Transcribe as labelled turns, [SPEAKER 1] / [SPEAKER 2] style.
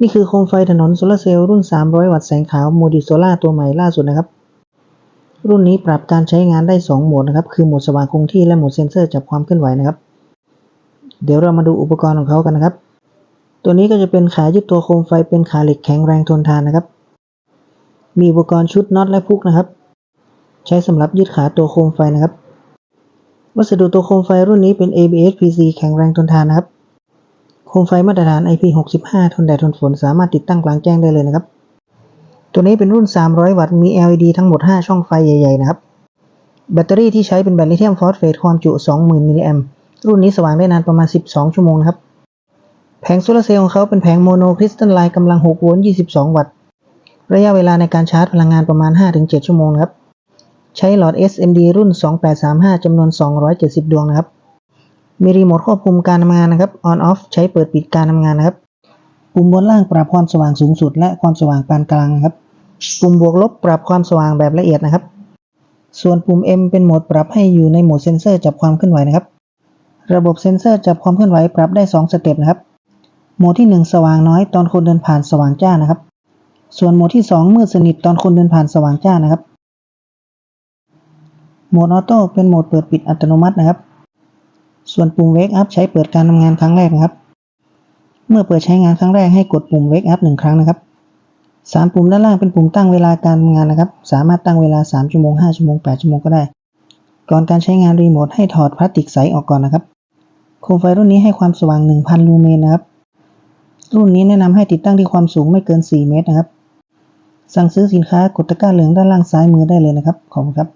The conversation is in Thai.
[SPEAKER 1] นี่คือโคมไฟถนนโซลาร์เซลล์รุ่น 300 วัตต์แสงขาวโมดิโซล่าตัวใหม่ล่าสุดนะครับ รุ่นนี้ปรับการใช้งานได้ 2 โหมดนะครับ คือโหมดสว่างคงที่และโหมดเซ็นเซอร์จับความเคลื่อนไหวนะครับ เดี๋ยวเรามาดูอุปกรณ์ของเขากันนะครับ ตัวนี้ก็จะเป็นขายึดตัวโคมไฟเป็นขาเหล็กแข็งแรงทนทานนะครับ มีอุปกรณ์ชุดน็อตและพุกนะครับ ใช้สำหรับยึดขาตัวโคมไฟนะครับ วัสดุตัวโคมไฟรุ่นนี้เป็น ABS PC แข็งแรงทนทานนะครับ มไฟมาตรฐาน IP65 ทนแดดทนฝนสามารถติดตั้งกลางแจ้งได้เลยนะครับ ตัวนี้เป็นรุ่น 300 วัตต์มี LED ทั้งหมด 5 ช่องไฟใหญ่ๆนะครับ แบตเตอรี่ที่ใช้เป็นแบตลิเธียมฟอสเฟตความจุ 20,000 มิลลิแอมรุ่นนี้สว่างได้นานประมาณ 12 ชั่วโมงนะครับ แผงโซลาร์เซลล์ของเขาเป็นแผงโมโนคริสตัลไลน์กำลัง 6 โวลต์ 22 วัตต์ ระยะเวลาในการชาร์จพลังงานประมาณ 5-7 ชั่วโมงนะครับ ใช้หลอด SMD รุ่น 2835จำนวน 270 ดวงนะครับ มีรีโมทควบคุมการทำงานนะครับ on off ใช้เปิดปิดการทำงานนะครับปุ่มบนล่างปรับความสว่างสูงสุด และความสว่างปานกลางนะครับ ปุ่มบวกลบปรับความสว่างแบบละเอียดนะครับ ส่วนปุ่ม M เป็นโหมดปรับให้อยู่ในโหมดเซนเซอร์จับความเคลื่อนไหวนะครับ ระบบเซนเซอร์จับความเคลื่อนไหวปรับได้ 2 สเต็ปนะครับ โหมดที่ 1 สว่างน้อยตอนคนเดินผ่านสว่างจ้านะครับ ส่วนโหมดที่ 2 มืดสนิทตอนคนเดินผ่านสว่างจ้านะครับ โหมดออโต้เป็นโหมดเปิดปิดอัตโนมัตินะครับ ส่วนปุ่ม Wake Up ใช้เปิดการทำงานครั้งแรกนะครับ เมื่อเปิดใช้งานครั้งแรกให้กดปุ่ม Wake Up หนึ่งครั้งนะครับสามปุ่มด้านล่างเป็นปุ่มตั้งเวลาการทำงานนะครับ สามารถตั้งเวลา 3 ชั่วโมง 5 ชั่วโมง 8 ชั่วโมงก็ได้ ก่อนการใช้งานรีโมทให้ถอดพลาสติกใสออกก่อนนะครับ โคมไฟรุ่นนี้ให้ความสว่าง 1,000 ลูเมนนะครับ รุ่นนี้แนะนำให้ติดตั้งที่ความสูงไม่เกิน 4 เมตรนะครับ สั่งซื้อสินค้ากดตะกร้าเหลืองด้านล่างซ้ายมือได้เลยนะครับ ขอบคุณครับ